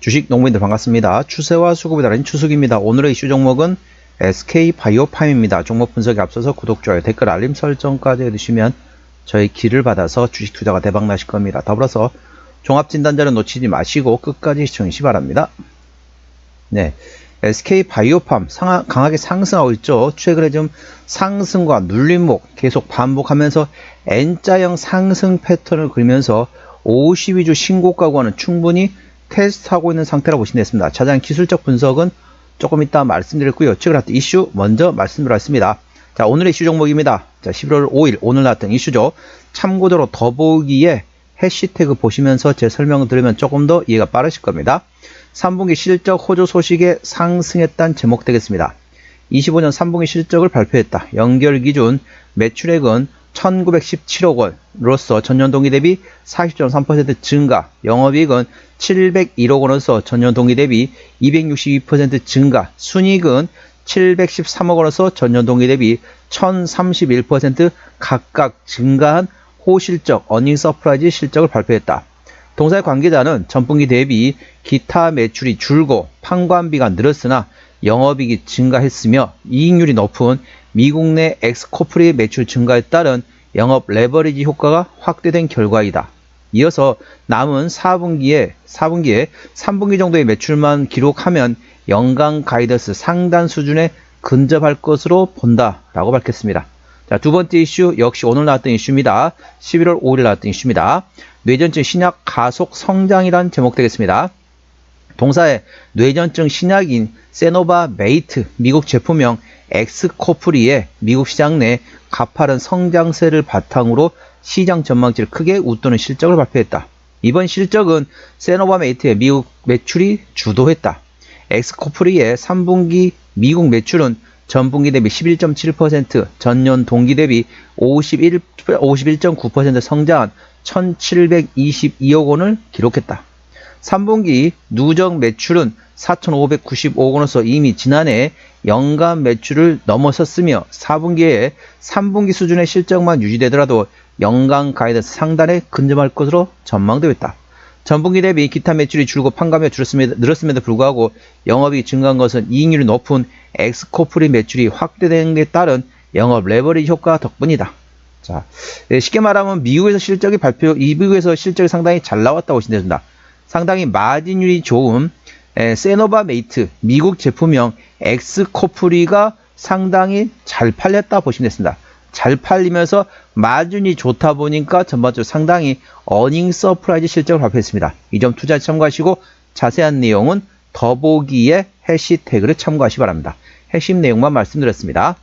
주식 농부인들 반갑습니다. 추세와 수급이 다른 추석입니다. 오늘의 이슈 종목은 SK 바이오팜입니다. 종목 분석에 앞서서 구독, 좋아요, 댓글, 알림 설정까지 해주시면 저희 길을 받아서 주식 투자가 대박 나실 겁니다. 더불어서 종합진단자를 놓치지 마시고 끝까지 시청하시 기 바랍니다. 네. SK 바이오팜 상하, 강하게 상승하고 있죠. 최근에 좀 상승과 눌림목 계속 반복하면서 N자형 상승 패턴을 그리면서 52주 신고가구와는 충분히 테스트하고 있는 상태라고 보시면 되겠습니다. 자세한 기술적 분석은 조금 이따 말씀드렸고요. 나왔던 이슈 먼저 말씀드렸습니다. 자, 오늘의 이슈 종목입니다. 자, 11월 5일 오늘 나왔던 이슈죠. 참고적으로 더보기에 해시태그 보시면서 제 설명을 들으면 조금 더 이해가 빠르실 겁니다. 3분기 실적 호조 소식에 상승했다는 제목 되겠습니다. 25년 3분기 실적을 발표했다. 연결 기준 매출액은 1917억 원으로서 전년 동기 대비 40.3% 증가, 영업이익은 701억 원으로서 전년 동기 대비 262% 증가, 순이익은 713억 원으로서 전년 동기 대비 1031% 각각 증가한 호실적 어닝 서프라이즈 실적을 발표했다. 동사의 관계자는 전분기 대비 기타 매출이 줄고 판관비가 늘었으나 영업이익이 증가했으며 이익률이 높은 미국 내 엑스코프리 매출 증가에 따른 영업 레버리지 효과가 확대된 결과이다. 이어서 남은 4분기에 4분기에 3분기 정도의 매출만 기록하면 연간 가이더스 상단 수준에 근접할 것으로 본다라고 밝혔습니다. 자, 두 번째 이슈 역시 오늘 나왔던 이슈입니다. 11월 5일 나왔던 이슈입니다. 뇌전증 신약 가속 성장이란 제목 되겠습니다. 동사의 뇌전증 신약인 세노바 메이트 미국 제품명 엑스코프리의 미국 시장 내 가파른 성장세를 바탕으로 시장 전망치를 크게 웃도는 실적을 발표했다. 이번 실적은 세노바 메이트의 미국 매출이 주도했다. 엑스코프리의 3분기 미국 매출은 전분기 대비 11.7%, 전년 동기 대비 51, 51.9% 성장한 1,722억 원을 기록했다. 3분기 누적 매출은 4,595억 원으로서 이미 지난해 연간 매출을 넘어섰으며 4분기에 3분기 수준의 실적만 유지되더라도 연간 가이드스 상단에 근접할 것으로 전망되어 있다. 전분기 대비 기타 매출이 줄고 줄었음에도, 늘었음에도 불구하고 영업이 증가한 것은 이익률이 높은 엑스코프리 매출이 확대된 데 따른 영업 레버리지 효과 덕분이다. 자, 네, 쉽게 말하면 미국에서 실적이 발표, 이 미국에서 실적이 상당히 잘 나왔다고 됩니다. 상당히 마진율이 좋은 에, 세노바 메이트 미국 제품명 엑스코프리가 상당히 잘 팔렸다 보시면 됩니다. 잘 팔리면서 마진이 좋다 보니까 전반적으로 상당히 어닝 서프라이즈 실적을 발표했습니다. 이 점 투자 참고하시고 자세한 내용은 더보기에 해시태그를 참고하시기 바랍니다. 핵심 내용만 말씀드렸습니다.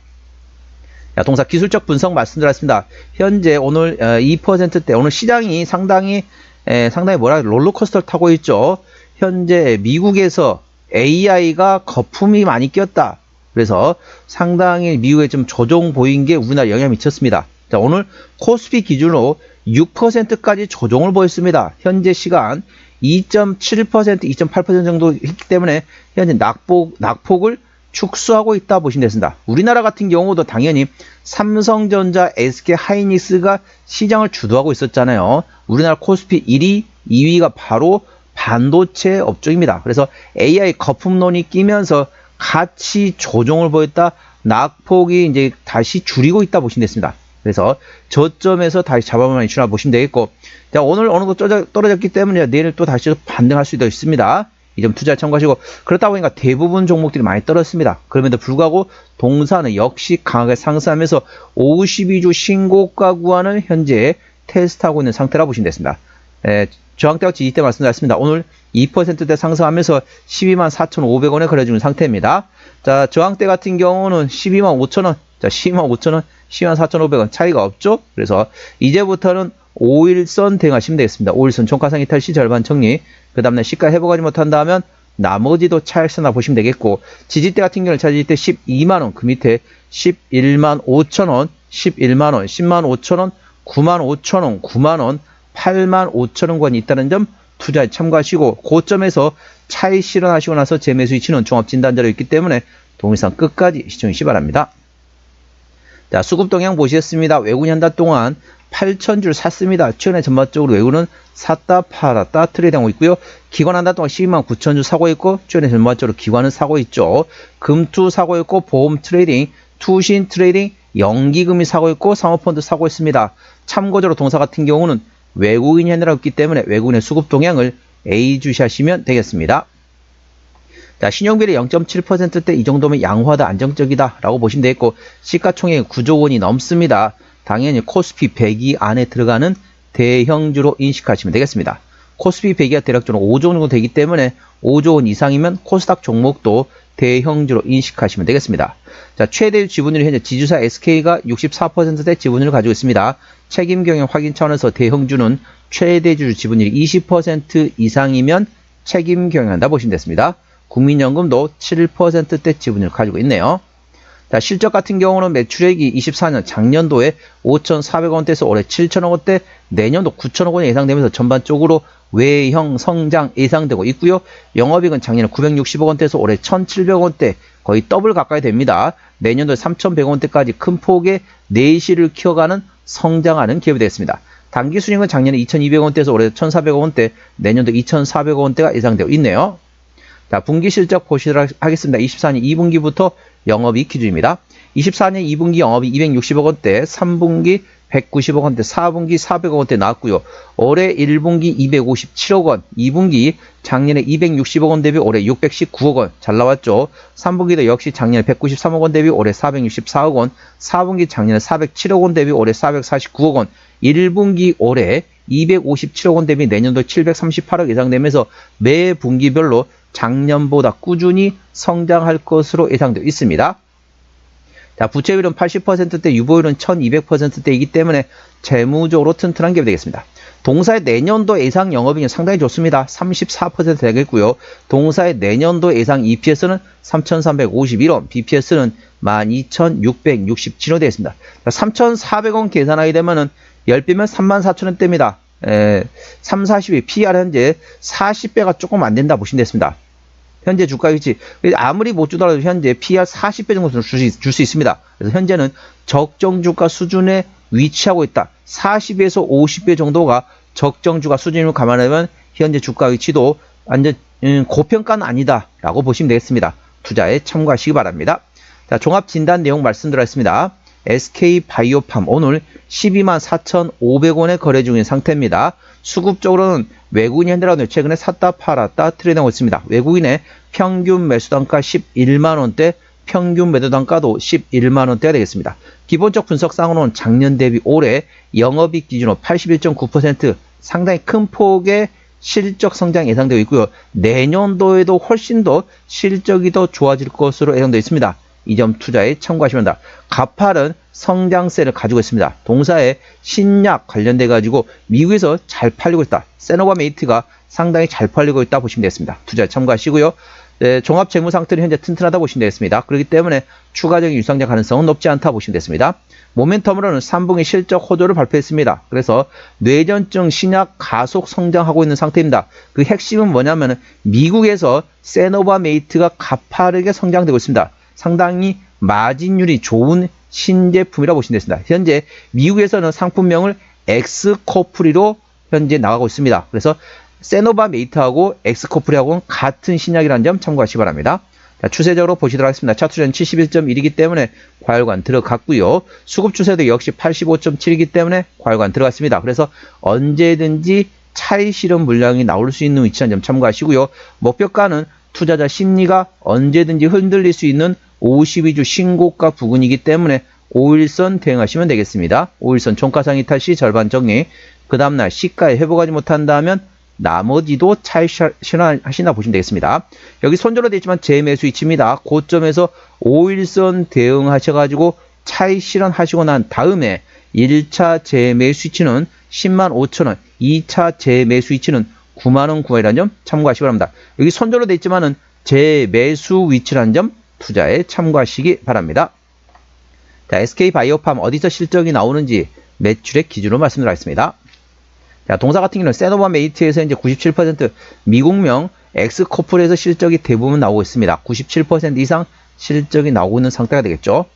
자, 동사 기술적 분석 말씀드렸습니다. 현재 오늘 2%대 오늘 시장이 상당히 에, 상당히 뭐라 롤러코스터를 타고 있죠. 현재 미국에서 AI가 거품이 많이 꼈다. 그래서 상당히 미국에 좀 조정 보인 게 우리나라 영향을 미쳤습니다. 자, 오늘 코스피 기준으로 6%까지 조정을 보였습니다. 현재 시간 2.7%, 2.8% 정도 했기 때문에 현재 낙폭, 낙폭을 축소하고 있다 보시면 되겠습니다. 우리나라 같은 경우도 당연히 삼성전자, SK 하이닉스가 시장을 주도하고 있었잖아요. 우리나라 코스피 1위, 2위가 바로 반도체 업종입니다. 그래서 AI 거품론이 끼면서 같이 조정을 보였다. 낙폭이 이제 다시 줄이고 있다 보시면 됐습니다. 그래서 저점에서 다시 잡아보면 이슈나 보시면 되겠고 자 오늘 어느 정도 떨어졌기 때문에 내일 또 다시 반등할 수도 있습니다. 이 점 투자 참고하시고 그렇다 보니까 대부분 종목들이 많이 떨어졌습니다. 그럼에도 불구하고 동사는 역시 강하게 상승하면서 52주 신고가 구간을 현재 테스트하고 있는 상태라 보시면 됐습니다. 에, 저항대가 지지 때 말씀드렸습니다. 오늘 2%대 상승하면서 12만 4,500원에 거래주는 상태입니다. 자, 저항대 같은 경우는 12만 5천원, 자, 12만 5천원, 12만 4,500원 차이가 없죠? 그래서 이제부터는 5일선 대응하시면 되겠습니다. 5일선 종가상 이탈 시 절반 정리, 그 다음날 시가 회복하지 못한다면 나머지도 차익선나 보시면 되겠고, 지지대 같은 경우는 차지대 12만원, 그 밑에 11만 5천원, 11만원, 10만 5천원, 9만 5천원, 9만원, 8만 5천원 권이 있다는 점 투자에 참고하시고 고점에서 차익 실현하시고 나서 재매수 위치는 종합진단자로 있기 때문에 동영상 끝까지 시청해 주시기 바랍니다. 자, 수급 동향 보시겠습니다. 외국인 한 달 동안 8,000주를 샀습니다. 최근에 전반적으로 외국은 샀다 팔았다 트레이드하고 있고요. 기관 한 달 동안 12만 9천주 사고 있고 최근에 전반적으로 기관은 사고 있죠. 금투 사고 있고 보험 트레이딩, 투신 트레이딩, 연기금이 사고 있고 사모펀드 사고 있습니다. 참고적으로 동사 같은 경우는 외국인이 아니라 없기 때문에 외국인의 수급 동향을 A 주시하시면 되겠습니다. 자, 신용비율이 0.7%대 이 정도면 양호하다, 안정적이다 라고 보시면 되겠고 시가총액 9조 원이 넘습니다. 당연히 코스피 100위 안에 들어가는 대형주로 인식하시면 되겠습니다. 코스피 100위가 대략적으로 5조 원 정도 되기 때문에 5조 원 이상이면 코스닥 종목도 대형주로 인식하시면 되겠습니다. 자, 최대 지분율이 현재 지주사 SK가 64%대 지분율을 가지고 있습니다. 책임 경영 확인 차원에서 대형주는 최대주 지분율이 20% 이상이면 책임 경영한다 보시면 됐습니다. 국민연금도 7%대 지분을 가지고 있네요. 자, 실적 같은 경우는 매출액이 24년 작년도에 5,400원대에서 올해 7,000억 원대, 내년도 9,000억 원이 예상되면서 전반적으로 외형 성장 예상되고 있고요. 영업이익은 작년에 960억 원대에서 올해 1,700억 원대 거의 더블 가까이 됩니다. 내년도에 3,100억 원대까지 큰 폭의 내실을 키워가는 성장하는 기업이 되겠습니다. 단기 순이익은 작년에 2,200억 원대에서 올해 1,400억 원대, 내년도 2,400억 원대가 예상되고 있네요. 자, 분기 실적 보시도록 하겠습니다. 24년 2분기부터 영업이익 기준입니다. 24년 2분기 영업이 260억 원대, 3분기 190억 원대, 4분기 400억 원대 나왔고요. 올해 1분기 257억 원, 2분기 작년에 260억 원 대비 올해 619억 원 잘 나왔죠. 3분기도 역시 작년에 193억 원 대비 올해 464억 원, 4분기 작년에 407억 원 대비 올해 449억 원, 1분기 올해 257억 원 대비 내년도 738억 예상되면서 매 분기별로 작년보다 꾸준히 성장할 것으로 예상되어 있습니다. 자, 부채율은 80%대, 유보율은 1200%대이기 때문에 재무적으로 튼튼한 기업이 되겠습니다. 동사의 내년도 예상 영업이익은 상당히 좋습니다. 34% 되겠고요. 동사의 내년도 예상 EPS는 3,351원, BPS는 12,667원 되겠습니다. 3,400원 계산하게 되면은 10배면 34,000원대입니다. 에, 3, 40이 PR 현재 40배가 조금 안 된다 보시면 됐습니다. 현재 주가 위치 아무리 못 주더라도 현재 PR 40배 정도 줄수 줄 있습니다. 그래서 현재는 적정 주가 수준에 위치하고 있다. 40에서 50배 정도가 적정 주가 수준을 감안하면 현재 주가 위치도 완전 음, 고평가는 아니다라고 보시면 되겠습니다. 투자에 참고하시기 바랍니다. 자, 종합 진단 내용 말씀드렸습니다. SK 바이오팜 오늘 12만 4,500원에 거래 중인 상태입니다. 수급적으로는 외국인 현대라도 최근에 샀다 팔았다 트레이드하고 있습니다. 외국인의 평균 매수 단가 11만 원대, 평균 매도 단가도 11만 원대가 되겠습니다. 기본적 분석상으로는 작년 대비 올해 영업이익 기준으로 81.9% 상당히 큰 폭의 실적 성장 예상되고 있고요. 내년도에도 훨씬 더 실적이 더 좋아질 것으로 예상되어 있습니다. 이 점 투자에 참고하시면 됩니다. 가팔은 성장세를 가지고 있습니다. 동사의 신약 관련돼 가지고 미국에서 잘 팔리고 있다. 세노바메이트가 상당히 잘 팔리고 있다 보시면 되겠습니다. 투자에 참고하시고요. 네, 종합 재무 상태는 현재 튼튼하다 보시면 되겠습니다. 그렇기 때문에 추가적인 유상장 가능성은 높지 않다 보시면 되겠습니다. 모멘텀으로는 3분기 실적 호조를 발표했습니다. 그래서 뇌전증 신약 가속 성장하고 있는 상태입니다. 그 핵심은 뭐냐면 미국에서 세노바메이트가 가파르게 성장되고 있습니다. 상당히 마진율이 좋은 신제품이라 고 보시면 되겠습니다. 현재 미국에서는 상품명을 엑스코프리로 현재 나가고 있습니다. 그래서 세노바 메이트하고 엑스코프리하고는 같은 신약이라는 점 참고하시기 바랍니다. 자, 추세적으로 보시도록 하겠습니다. 차트는 71.1이기 때문에 과열관 들어갔고요. 수급 추세도 역시 85.7이기 때문에 과열관 들어갔습니다. 그래서 언제든지 차이 실험 물량이 나올 수 있는 위치한 점 참고하시고요. 목표가는 투자자 심리가 언제든지 흔들릴 수 있는 52주 신고가 부근이기 때문에 5일선 대응하시면 되겠습니다. 5일선 종가상 이탈 시 절반 정리, 그 다음날 시가에 회복하지 못한다면 나머지도 차익 실현하신다 보시면 되겠습니다. 여기 손절로 되어 있지만 재매수 위치입니다. 고점에서 5일선 대응하셔가지고 차익 실현하시고 난 다음에 1차 재매수 위치는 10만 5천원, 2차 재매수 위치는 9만원 구간이라는 점 참고하시기 바랍니다. 여기 손절로 되어 있지만은 재매수 위치라는 점 투자에 참고하시기 바랍니다. 자, SK바이오팜 어디서 실적이 나오는지 매출액 기준으로 말씀드리겠습니다. 자, 동사 같은 경우는 세노바 메이트에서 이제 97% 미국명 엑스코플에서 실적이 대부분 나오고 있습니다. 97% 이상 실적이 나오고 있는 상태가 되겠죠.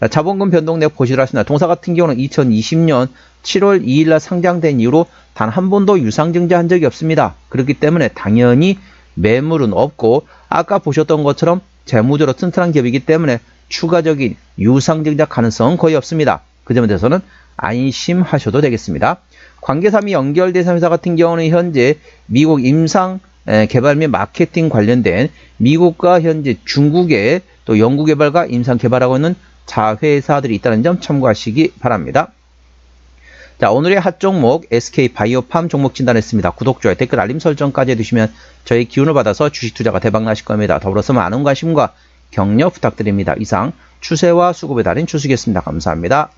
자, 자본금 변동 내역 보시도록 하겠습니다. 동사 같은 경우는 2020년 7월 2일 날 상장된 이후로 단 한 번도 유상증자 한 적이 없습니다. 그렇기 때문에 당연히 매물은 없고 아까 보셨던 것처럼 재무적으로 튼튼한 기업이기 때문에 추가적인 유상증자 가능성은 거의 없습니다. 그 점에 대해서는 안심하셔도 되겠습니다. 관계사 및 연결대상 회사 같은 경우는 현재 미국 임상 에, 개발 및 마케팅 관련된 미국과 현재 중국의 또 연구 개발과 임상 개발하고 있는 자회사들이 있다는 점 참고하시기 바랍니다. 자, 오늘의 핫 종목 SK 바이오팜 종목 진단했습니다. 구독, 좋아요, 댓글, 알림 설정까지 해두시면 저희 기운을 받아서 주식 투자가 대박 나실 겁니다. 더불어서 많은 관심과 격려 부탁드립니다. 이상 추세와 수급의 달인 추수겠습니다. 감사합니다.